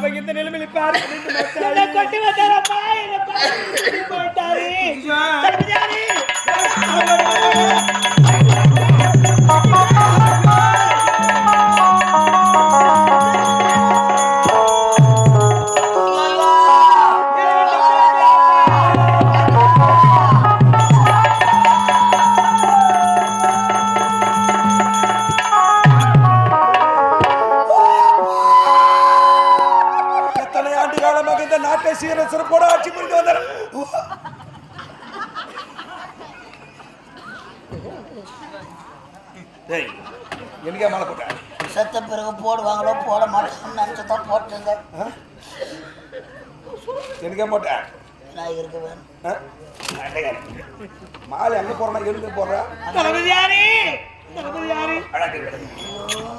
பாபா இந்த நிலைமையில பாரு என்ன கொண்டு வந்தாரப்பா என்ன பாரு போட்டாரு டேய் எனக்கே மாலை போட்ட? செத்த பிறகு போடுவாங்களோ போட மாட்டாங்கன்னு நினச்சி தான் போட்டுங்க எனக்கே போட்ட? நான் இருக்க வேணும்? மாலை எங்க போறனா எழுந்து போடுறா? தளபதியாரே தளபதியாரே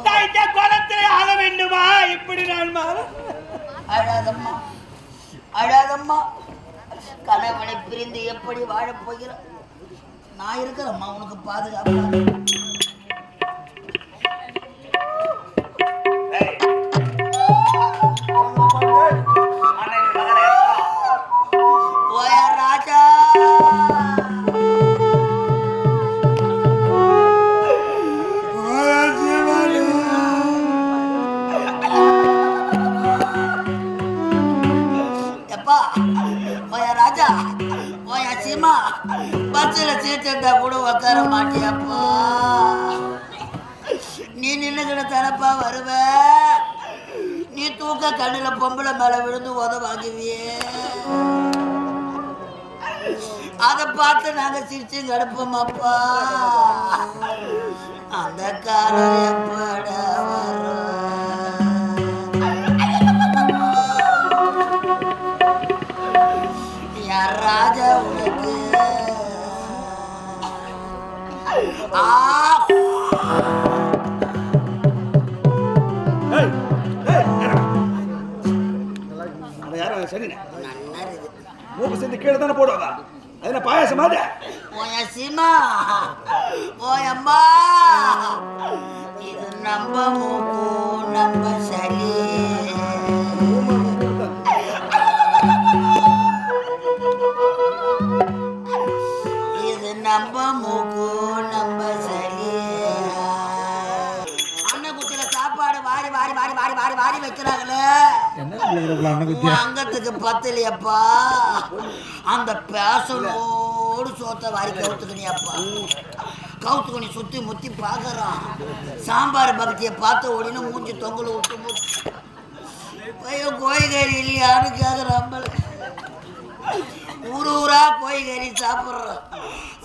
தாய்த்த குளத்தில் ஆக வேண்டுமா? இப்படி நான் மாற அழாதம்மா அழாதம்மா. கணவனை பிரிந்து எப்படி வாழப் போகிற நான் இருக்கிறேம்மா உனக்கு பாதுகாப்பு? Thank. நீ கண்ணில் பொம்பளை மேலே விழுந்து உத வாங்குவியே. அதை பார்த்து நாங்கள் சிரிச்சு கிடப்போமாப்பா. அந்த காலம் எப்படா யார் ராஜா உனக்கு? ஆ. இருக்கு மூக்கு சேர்ந்து கீழே தானே போடுவாங்க? அது என்ன பாயாசம் மாதிரி ஓய சீமா ஓயம்மா இது நம்ம மூக்கு நம்ம சளி. இது நம்ம மூக்கு நம்ம சளி. அண்ணன் சாப்பாடு வாரி வாரி வாரி வாரி வாரி வாரி வைக்கிறாங்களே. அங்கத்துக்கு பத்தலையப்பா. அந்த பேசலோடு சோத்தை வாரி கவுத்துக்கணியப்பா கவுத்துக்கணி சுத்தி முத்தி பாக்குறான். சாம்பார் பக்தியை பார்த்த உடனே மூஞ்சி தொங்கல விட்டு மூச்சு ஐயோ கோழிக்கறி இல்லையான்னு கேட்குறான் ஊர் ஊரா கோழிக்கறி சாப்பிட்றான்.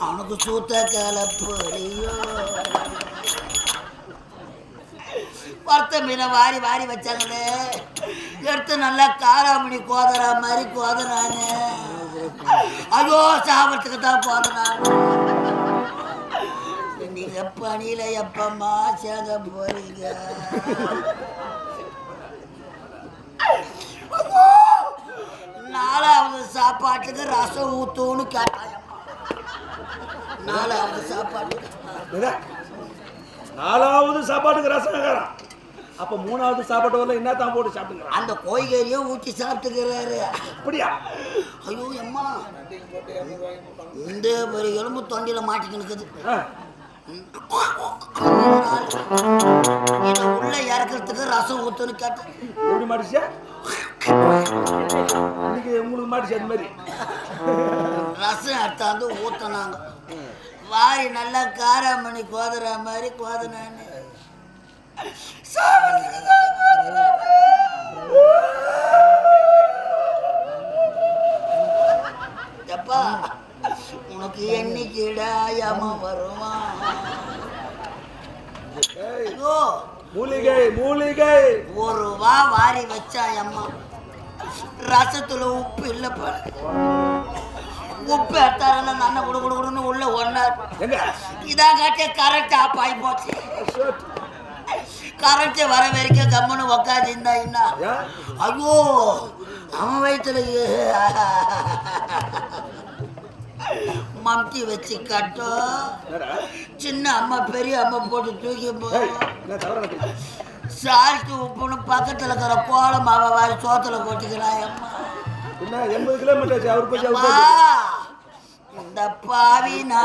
அவனுக்கு சூத்த கலப்படியோ வறுத்த மீனை வாரி வாரி வச்சாங்களே. எடுத்து நல்லா காராமணி கோதரா மாதிரி கோதரானு ஐயோ சாபத்துக்கு தான் கோதரானு நீங்க பணியில எப்பமா சேத போறீங்க? நாலாவது சாப்பாட்டுக்கு ரசம் ஊத்தும்னு கேட்டாயம்மா. நாலாவது சாப்பாட்டுக்கு. நாலாவது சாப்பாட்டுக்கு ரசம் கேட்கறான் அப்ப மூணாவது சாப்பாட்டு வரல என்ன தான் போட்டு சாப்பிட்டுக்கிறான்? அந்த கோய்கறியும் ஊற்றி சாப்பிட்டுக்கிறாரு. அப்படியா? ஐயோ அம்மா இந்த ஒரு எலும்பு இருக்குது ஆ, இதை உள்ள இறக்கிறதுக்கு ரசம் ஊத்துன்னு கேட்டேன். எப்படி மாட்டிச்சா? இன்னைக்கு உங்களுக்கு மாட்டிச்சு அது மாதிரி. ரசம் எடுத்தாந்து ஊத்தினாங்க. வாரி நல்லா காராமணி கோதுற மாதிரி கோதுனான்னு. எப்பா உனக்கு என்னைக்குடா யம வருமா? மூலிகை மூலிகை. ஒரு ரூபா வாரி வச்சா அம்மா. ரசத்துல உப்பு இல்லை பாரு உப்பு எடுத்தாருன்னா நன்ன குடு குடுன்னு உள்ள ஒன்னார் இதான் காட்டிய ஆஃப் ஆகி போச்சு. கரண்ட் வர வரைக்கும் கம்முன்னு உக்காந்து இருந்தா என்ன? ஏன்? ஐயோ அவன் வயிற்றுல மம்டி வச்சு கட்டும்? சின்ன அம்மா பெரிய அம்மா போட்டு தூக்கி? சால்ட்டு உப்புன்னு பக்கத்தில் இருக்கிற கோலம் மாவை வாரி சோத்துல கொட்டிக்கிறான் அம்மா. எண்பது கிலோமீட்டர் இந்த பாவினா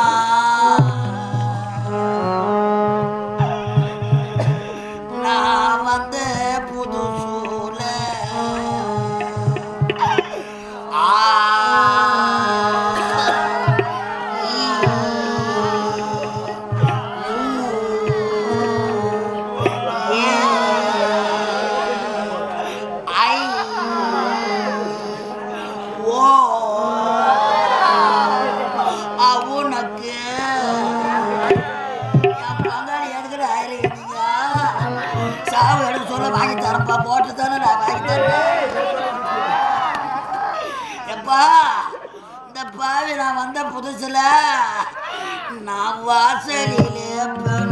பாவி நான் வந்த புதுசில். நான் வாசலிலே பேண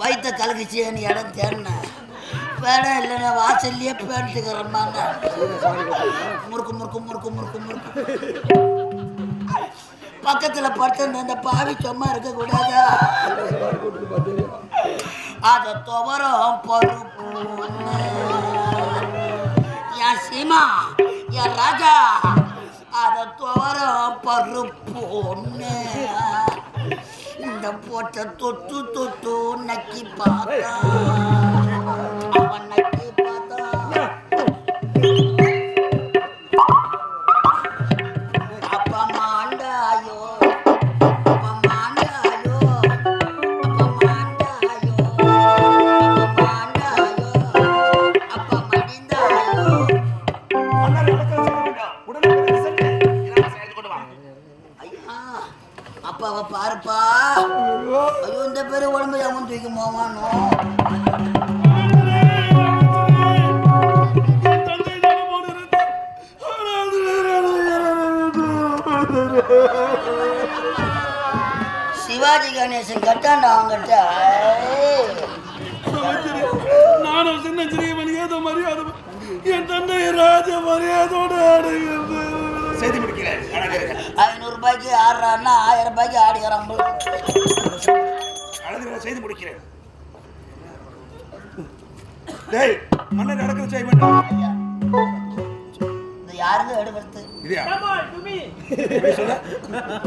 வயிற்ற கலக்குச்சேன்னு இடம் தேடினேன் பேடம் இல்லைன்னா வாசல்லையே பேண்ட்டுக்கிறம்மாங்க. முறுக்கு முறுக்கு முறுக்கு முறுக்கு முறுக்கு. பக்கத்தில் படுத்து இந்த பாவி சும்மா இருக்கக்கூடாதா அதை துவரம் பருப்பு என் சீமா? ராஜா. அதை துவர பருப்பு ஒண்ணு. இந்த போட்ட தொட்டு தொட்டு நக்கி பார்த்தா. அவன் நக்கி பார்த்தா அப்பாவை பாருப்பா. ஐயோ இந்த பேரு உடம்பு அவன் தூக்கி போவானோ? சிவாஜி கணேசன் கட்டாண்டா அவங்கிட்ட நானும் சின்ன சிறியவன் ஏதோ மரியாதை என் தந்தை ராஜ மரியாதையோடு அடைகிறது. செய்தி முடிக்கிறேன். ஐநூறு ரூபாய்க்கு ஆடுறான்னா ஆயிரம் ரூபாய்க்கு ஆடுகிறான் செய்து முடிக்கிறேன். டேய் மன்னர் அடக்கம் செய்ய இந்த யாருங்க எடுக்கிறது இதையா? Come துமி இப்படி சொல்ல.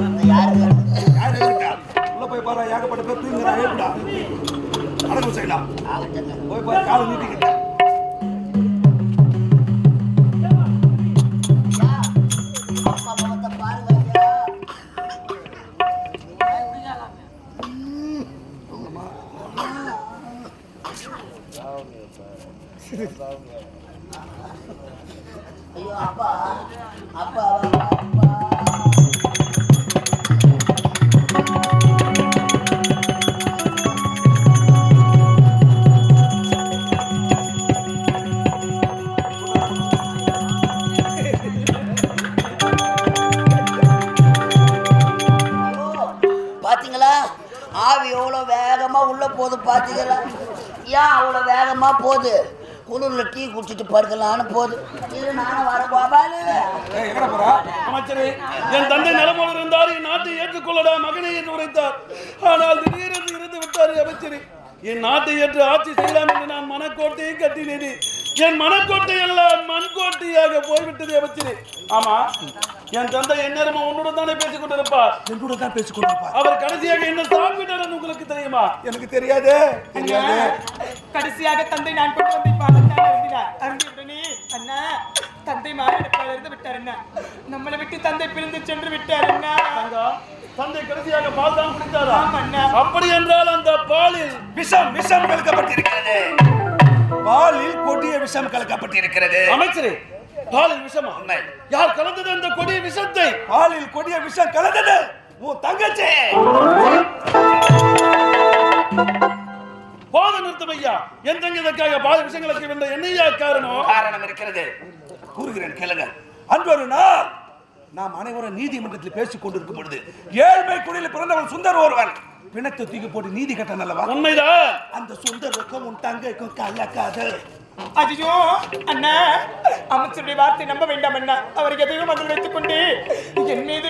இந்த யாருங்க எடுக்கிறது? யார் இருக்கா உள்ள போய் பாரு ஏகப்பட்ட பேர் தூங்குறா ஏற்படா அடக்கம் செய்யலாம். ஆகட்டுங்க. போய் பாரு காலை நீட்டிக்கிட்ட. போகுது. குளிர்ல டீ குடிச்சிட்டு படுக்கலான்னு போகுது. இது நானும் வர அமைச்சரே என் தந்தை நலமோடு இருந்தார் என் நாட்டை ஏற்றுக்கொள்ளடா மகனே என்று உரைத்தார். ஆனால் திடீரென்று இருந்து விட்டார் அமைச்சரே. என் நாட்டை ஏற்று ஆட்சி செய்யலாம் என்று நான் மனக்கோட்டையை கட்டினேனே. என் மனக்கோட்டை எல்லாம் மண்கோட்டையாக போய்விட்டது அமைச்சரே. ஆமா என் தந்தை எந்நேரமும் உன்னுடன் தானே பேசிக் கொண்டிருப்பார்? என்னோட தான் பேசிக் கொண்டிருப்பா அவர் கடைசியாக என்ன சாப்பிட்டார் உங்களுக்கு தெரியுமா? எனக்கு தெரியாதே. தெரியாதே. கடைசியாக தந்தை நான் கொண்டு வந்து பாடத்தான் அருந்தினார். அருந்தியுடனே அண்ணா தந்தை மாறிடப்பால் இருந்து விட்டார் அண்ணா. நம்மளை விட்டு தந்தை பிரிந்து சென்று விட்டார் அண்ணா. தங்கா, தந்தை கடைசியாக பால் தான் குடித்தாரா? ஆம் அண்ணா. அப்படி என்றால் அந்த பாலில் விஷம் விஷம் கலக்கப்பட்டிருக்கிறது. பாலில் கொடிய விஷம் கலக்கப்பட்டிருக்கிறது. அமைச்சரே பாலில் விஷமா? யார் கலந்தது அந்த கொடிய விஷத்தை? பாலில் கொடிய விஷம் கலந்தது? உன் தங்கச்சி! இதற்காக பாதி விஷயங்களுக்கு வந்த என்னையா காரணம்? காரணம் இருக்கிறது. கூறுகிறேன் கேளுங்க நாள் நாம் அனைவரும் நீதிமன்றத்தில் பேசிக் கொண்டிருக்கும் பொழுது ஏழ்மை குடியில் பிறந்தவன் சுந்தர் ஒருவன் பிணத்தை தூக்கி போட்டு நீதி கட்ட நல்லவா உண்மைதான். அந்த சுந்தருக்கும் உன் தங்கைக்கும் கலக்காது ஐயோ அண்ணா அமைச்சருடைய வார்த்தை நம்ப வேண்டாம் அண்ணா. அவர் எதையும் அதில் வைத்துக் கொண்டு என் மீது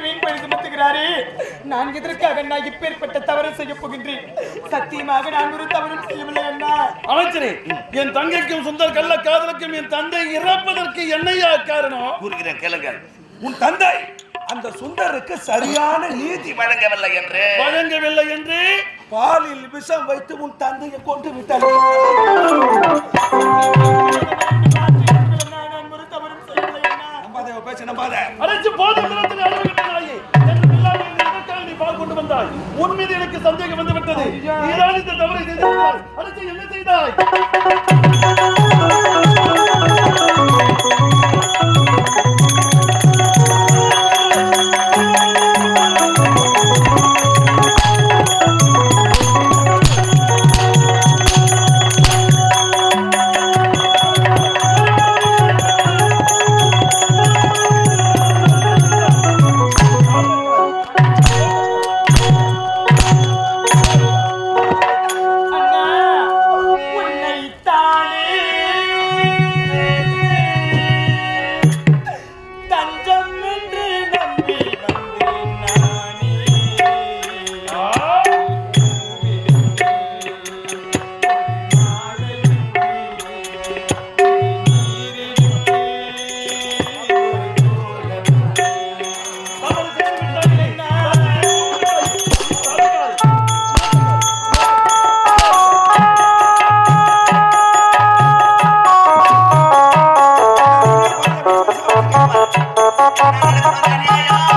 நான் எதற்காக அண்ணா இப்பேற்பட்ட தவறு செய்ய போகின்றேன்? சத்தியமாக நான் ஒரு தவறும் செய்யவில்லை அண்ணா. அமைச்சரே என் தங்கைக்கும் சுந்தர் கள்ள காதலுக்கும் என் தந்தை இறப்பதற்கு என்னையா காரணம்? கூறுகிறேன் கேளுங்க உன் தந்தை அந்த சுந்தருக்கு சரியான நீதி வழங்கவில்லை என்று. வழங்கவில்லை என்று? பாலில் விஷம் வைத்து உன் தந்தையை கொண்டு விட்டார். நான் பேச்ச நம்பாத அழைச்சு போதும் உன் மீது எனக்கு சந்தேகம் வந்து விட்டது நீதான் இந்த தவறை செய்திருக்கிறாய் அழைச்சு என்ன செய்தாய்? எனக்கு தெரியா